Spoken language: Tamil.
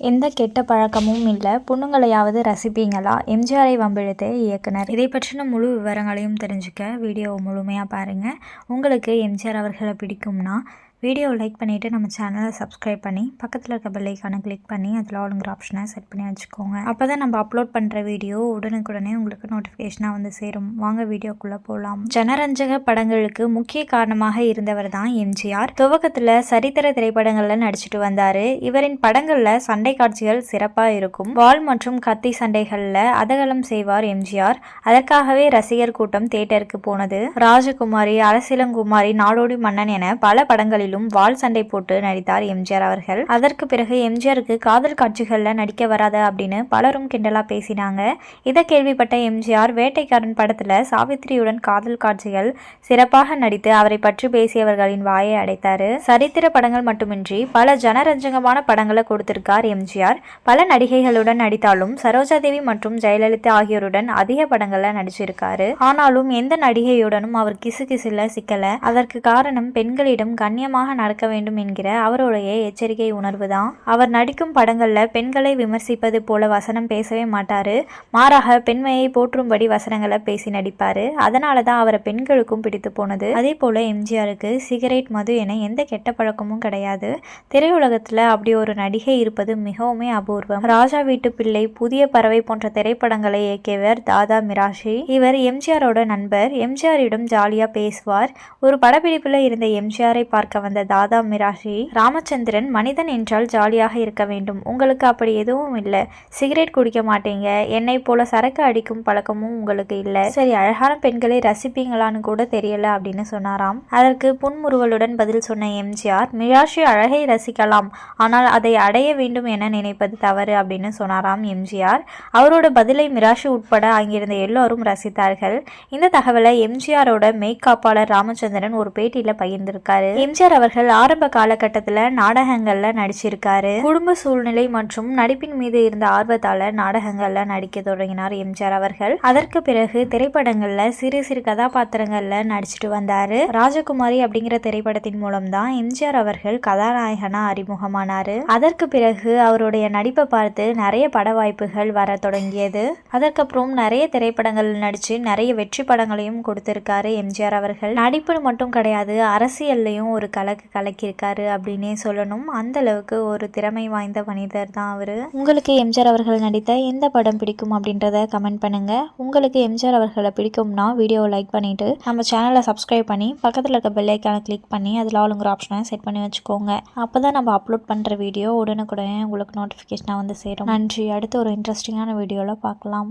எந்த கெட்ட பழக்கமும் இல்லை. பொண்ணுங்களையாவது ரசிப்பீங்களா? எம்ஜிஆரை வம்பிழுத்த இயக்குனர். இதை பற்றின முழு விவரங்களையும் தெரிஞ்சுக்க வீடியோவை முழுமையாக பாருங்கள் உங்களுக்கு எம்ஜிஆர் அவர்களை பிடிக்கும்னா வீடியோவை லைக் பண்ணிவிட்டு நம்ம சேனலை சப்ஸ்கிரைப் பண்ணி பக்கத்தில் இருக்க பெல்லைக்கான கிளிக் பண்ணி அதில் ஆளுங்கிற ஆப்ஷனை செட் பண்ணி வச்சுக்கோங்க. அப்போ தான் நம்ம அப்லோட் பண்ணுற வீடியோ உடனுக்குடனே உங்களுக்கு நோட்டிஃபிகேஷனாக வந்து சேரும். வாங்க வீடியோக்குள்ளே போகலாம் ஜனரஞ்சக படங்களுக்கு முக்கிய காரணமாக இருந்தவர் தான் எம்ஜிஆர். துவக்கத்தில் சரித்திர திரைப்படங்களில் நடிச்சிட்டு வந்தார். இவரின் படங்களில் சண்டை காட்சிகள் சிறப்பாக இருக்கும். வால் மற்றும் கத்தி சண்டைகளில் அதகலம் செய்வார் எம்ஜிஆர். அதற்காகவே ரசிகர் கூட்டம் தேட்டருக்கு போனது. ராஜகுமாரி அரசிலங்குமாரி நாடோடி மன்னன் என பல படங்களில் படங்களிலும் வால் சண்டை போட்டு நடித்தார் எம்ஜிஆர் அவர்கள். அதற்கு பிறகு எம்ஜிஆருக்கு காதல் காட்சிகளில் நடிக்க வராத அப்படின்னு பலரும் கிண்டலா பேசினாங்க. இதை கேள்விப்பட்ட எம்ஜிஆர் வேட்டைக்காரன் படத்துல சாவித்திரியுடன் காதல் காட்சிகள் சிறப்பாக நடித்து அவரை பற்றி பேசியவர்களின் வாயை அடைத்தாரு. சரித்திர படங்கள் மட்டுமின்றி பல ஜனரஞ்சகமான படங்களை கொடுத்திருக்கார் எம்ஜிஆர். பல நடிகைகளுடன் நடித்தாலும் சரோஜா தேவி மற்றும் ஜெயலலிதா ஆகியோருடன் அதிக படங்களில் நடிச்சிருக்காரு. ஆனாலும் எந்த நடிகையுடனும் அவர் கிசு கிசுல சிக்கல. அதற்கு காரணம் பெண்களிடம் கண்ணியமாக கவனமாக நடக்க வேண்டும் என்கிற அவருடைய எச்சரிக்கை உணர்வு தான் அவர் நடிக்கும் படங்களில் பெண்களை விமர்சிப்பது போல வசனம் பேசவே மாட்டார். மாறாக பெண்மையை போற்றும்படி வசனங்களை பேசி நடிப்பார். அதனால தான் அவரை பெண்களுக்கும் பிடித்து போனது. அதே போல் எம்ஜிஆருக்கு சிகரெட் மது என எந்த கெட்ட பழக்கமும் கிடையாது. திரையுலகத்தில் அப்படி ஒரு நடிகை இருப்பது மிகவுமே அபூர்வம். ராஜா வீட்டு பிள்ளை புதிய பறவை போன்ற திரைப்படங்களை இயக்கியவர் தாதா மிராஷி. இவர் எம்ஜிஆரோட நண்பர். எம்ஜிஆரிடம் ஜாலியாக பேசுவார். ஒரு படப்பிடிப்பில் இருந்த எம்ஜிஆரை பார்க்க வந்த தாதா மிராஷி ராமச்சந்திரன் மனிதன் என்றால் ஜாலியாக இருக்க வேண்டும். உங்களுக்கு அப்படி எதுவும் இல்லை. சிகரெட் குடிக்க மாட்டீங்க. என்னை போல சரக்கு அடிக்கும் பழக்கமும் உங்களுக்கு இல்லை. சரி அழகான பெண்களை ரசிப்பீங்களான்னு கூட தெரியல அப்படின்னு சொன்னாராம். அதற்கு புன்முறுவலுடன் பதில் சொன்ன எம்ஜிஆர் மிராஷி அழகை ரசிக்கலாம். ஆனால் அதை அடைய வேண்டும் என நினைப்பது தவறு அப்படின்னு சொன்னாராம் எம்ஜிஆர். அவரோட பதிலை மிராஷி உட்பட அங்கிருந்த எல்லோரும் ரசித்தார்கள். இந்த தகவலை எம்ஜிஆரோட மெய்க்காப்பாளர் ராமச்சந்திரன் ஒரு பேட்டியில பகிர்ந்திருக்காரு. எம்ஜிஆர் அவர்கள் ஆரம்ப காலகட்டத்தில் நாடகங்களில் நடிச்சிருக்காரு. குடும்ப சூழ்நிலை மற்றும் நடிப்பின் மீது இருந்த ஆர்வத்தால் நாடகங்களில் நடிக்க தொடங்கினார் எம்ஜிஆர் அவர்கள். அதற்கு பிறகு திரைப்படங்களில் சிறு சிறு கதாபாத்திரங்களில் நடிச்சிட்டு வந்தார். ராஜகுமாரி அப்படிங்கிற திரைப்படத்தின் மூலம் தான் எம்ஜிஆர் அவர்கள் கதாநாயகனா அறிமுகமானாரு. அதற்கு பிறகு அவருடைய நடிப்பை பார்த்து நிறைய பட வாய்ப்புகள் வர தொடங்கியது. அதற்கப்புறம் நிறைய திரைப்படங்கள் நடித்து நிறைய வெற்றி படங்களையும் கொடுத்திருக்காரு எம்ஜிஆர் அவர்கள். நடிப்பு மட்டும் கிடையாது அரசியல்லையும் ஒரு கலை கலக்கு கலக்கியிருக்காரு அப்படின்னே சொல்லணும். அந்த அளவுக்கு ஒரு திறமை வாய்ந்த மனிதர் தான் அவர். உங்களுக்கு எம்ஜிஆர் அவர்கள் நடித்த எந்த படம் பிடிக்கும் அப்படின்றத கமெண்ட் பண்ணுங்கள் உங்களுக்கு எம்ஜிஆர் அவர்களை பிடிக்கும்னா வீடியோவை லைக் பண்ணிவிட்டு நம்ம சேனலை சப்ஸ்கிரைப் பண்ணி பக்கத்தில் இருக்க பெல்லைக்கான கிளிக் பண்ணி அதில் ஆளுங்கிற ஆப்ஷனை செட் பண்ணி வச்சுக்கோங்க. அப்போ தான் நம்ம அப்லோட் பண்ணுற வீடியோ உடனுக்குடனே உங்களுக்கு நோட்டிஃபிகேஷனாக வந்து சேரும். நன்றி. அடுத்து ஒரு இன்ட்ரெஸ்டிங்கான வீடியோவில் பார்க்கலாம்.